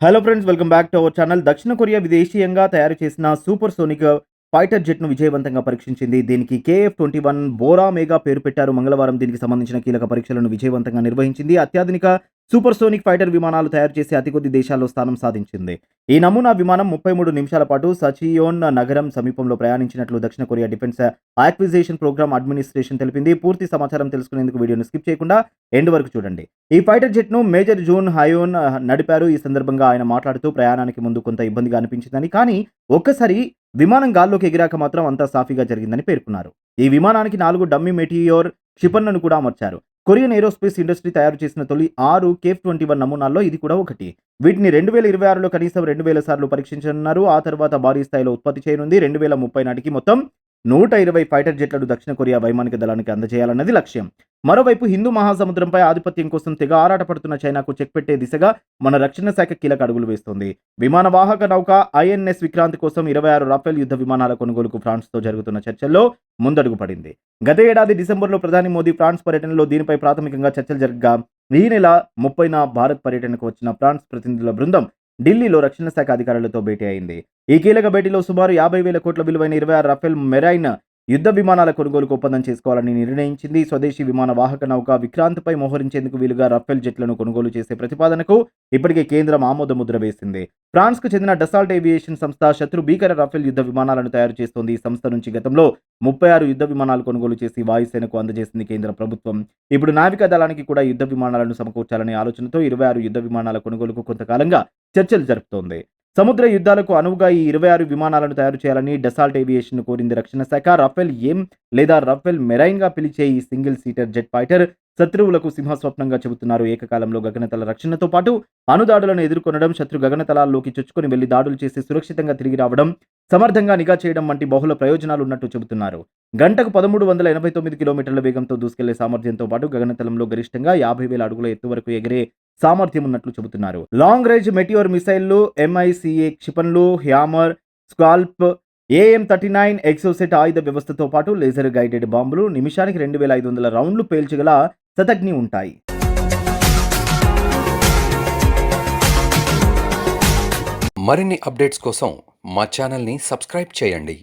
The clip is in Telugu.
Hello friends welcome back to our channel దక్షిణ కొరియా విదేశీయంగా తయారు చేసిన సూపర్ సోనిక్ ఫైటర్ జెట్ను విజయవంతంగా పరీక్షించింది. దీనికి కేఎఫ్ ట్వంటీ వన్ బోరా మేగా పేరు పెట్టారు. మంగళవారం దీనికి సంబంధించిన కీలక పరీక్షలను విజయవంతంగా నిర్వహించింది. అత్యాధునిక సూపర్ సోనిక్ ఫైటర్ విమానాలు తయారు చేసే అతి కొద్ది దేశాల్లో స్థానం సాధించింది. ఈ నమూనా విమానం ముప్పై మూడు నిమిషాల పాటు సచియోన్ నగరం సమీపంలో ప్రయాణించినట్లు దక్షిణ Korea defence acquisition programme administration తెలిపింది. పూర్తి సమాచారం తెలుసుకునేందుకు వీడియోను స్కిప్ చేయకుండా ఎండ్ వరకు చూడండి. ఈ ఫైటర్ జెట్ను మేజర్ జూన్ హయోన్ నడిపారు. ఈ సందర్భంగా ఆయన మాట్లాడుతూ ప్రయాణానికి ముందు కొంత ఇబ్బందిగా అనిపించిందని కానీ ఒక్కసారి విమానం గాల్లోకి ఎగిరాక మాత్రం అంతా సాఫీగా జరిగిందని పేర్కొన్నారు. ఈ విమానానికి నాలుగు డమ్మీ మెటియోర్ క్షిపణులను కూడా అమర్చారు. కొరియన్ ఏరోస్పేస్ ఇండస్ట్రీ తయారు చేసిన తొలి ఆరు కేఫ్ ట్వంటీ వన్ నమూనాల్లో ఇది కూడా ఒకటి. వీటిని రెండు వేల ఇరవై ఆరులో కనీసం రెండు వేల సార్లు పరీక్షించనున్నారు. ఆ తర్వాత భారీ స్థాయిలో ఉత్పత్తి చేయనుంది. రెండు వేల ముప్పై నాటికి మొత్తం నూట ఇరవై ఫైటర్ జెట్లను దక్షిణ కొరియా వైమానిక దళానికి అందజేయాలన్నది లక్ష్యం. మరోవైపు హిందూ మహాసముద్రంపై ఆధిపత్యం కోసం తెగ ఆరాటపడుతున్న చైనాకు చెక్ పెట్టే దిశగా మన రక్షణ శాఖ కీలక అడుగులు వేస్తోంది. విమాన వాహక నౌక ఐఎన్ఎస్ విక్రాంత్ కోసం ఇరవై ఆరు రాఫెల్ యుద్ధ విమానాల కొనుగోలుకు ఫ్రాన్స్తో జరుగుతున్న చర్చల్లో ముందడుగు పడింది. గత ఏడాది డిసెంబర్లో ప్రధాని మోదీ ఫ్రాన్స్ పర్యటనలో దీనిపై ప్రాథమికంగా చర్చలు జరగగా ఈ నెల ముప్పైన భారత్ పర్యటనకు వచ్చిన ఫ్రాన్స్ ప్రతినిధుల బృందం ఢిల్లీలో రక్షణ శాఖ అధికారులతో భేటీ అయింది. ఈ కీలక భేటీలో సుమారు యాభై వేల కోట్ల విలువైన ఇరవై ఆరు రఫేల్ మెరైన్ యుద్ధ విమానాల కొనుగోలుకు ఒప్పందం చేసుకోవాలని నిర్ణయించింది. స్వదేశీ విమాన వాహక నౌక విక్రాంత్పై మోహరించేందుకు వీలుగా రఫేల్ జెట్లను కొనుగోలు చేసే ప్రతిపాదనకు ఇప్పటికే కేంద్రం ఆమోద ముద్ర వేసింది. ఫ్రాన్స్కు చెందిన డసాల్ట్ ఏవియేషన్ సంస్థ శత్రు భీకర రఫేల్ యుద్ధ విమానాలను తయారు చేస్తోంది. ఈ సంస్థ నుంచి గతంలో ముప్పై ఆరు యుద్ధ విమానాలు కొనుగోలు చేసి వాయుసేనకు అందజేసింది కేంద్ర ప్రభుత్వం. ఇప్పుడు నావికా దళానికి కూడా యుద్ధ విమానాలను సమకూర్చాలనే ఆలోచనతో ఇరవై ఆరు యుద్ధ విమానాల కొనుగోలుకు కొంతకాలంగా చర్చలు జరుపుతోంది. సముద్ర యుద్ధాలకు అనువుగా ఈ ఇరవై ఆరు విమానాలను తయారు చేయాలని డసాల్ట్ ఏవియేషన్ కోరింది రక్షణ శాఖ. రఫెల్ ఏం లేదా రఫెల్ మెరైన్గా పిలిచే ఈ సింగిల్ సీటర్ జెట్ ఫైటర్ శత్రువులకు సింహస్వప్నంగా చెబుతున్నారు. ఏకకాలంలో గగనతల రక్షణతో పాటు అనుదాడులను ఎదుర్కొనడం శత్రు గగనతలాల్లోకి చొచ్చుకొని వెళ్ళి దాడులు చేసి సురక్షితంగా తిరిగి రావడం సమర్థంగా నిఘా చేయడం వంటి బహుళ ప్రయోజనాలు ఉన్నట్టు చెబుతున్నారు. గంటకు పదమూడు వందల ఎనభై తొమ్మిది కిలోమీటర్ల వేగంతో దూసుకెళ్ళే సామర్థ్యంతో పాటు గగనతలంలో గరిష్టంగా యాభై వేల అడుగుల ఎత్తు వరకు ఎగిరే సామర్థ్యం ఉన్నట్లు చెబుతున్నారు. లాంగ్ రేంజ్ మెటియోర్ మిసైళ్ళు ఎంఐసిఏ క్షిపణులు Hammer Scalp AM thirty nine Exocet ఆయుధ వ్యవస్థతో పాటు లేజర్ గైడెడ్ బాంబులు నిమిషానికి రెండు వేల ఐదు వందల రౌండ్లు పేల్చగల శతగ్ని ఉంటాయి. మరిన్ని అప్డేట్స్ కోసం మా ఛానల్ని సబ్స్క్రైబ్ చేయండి.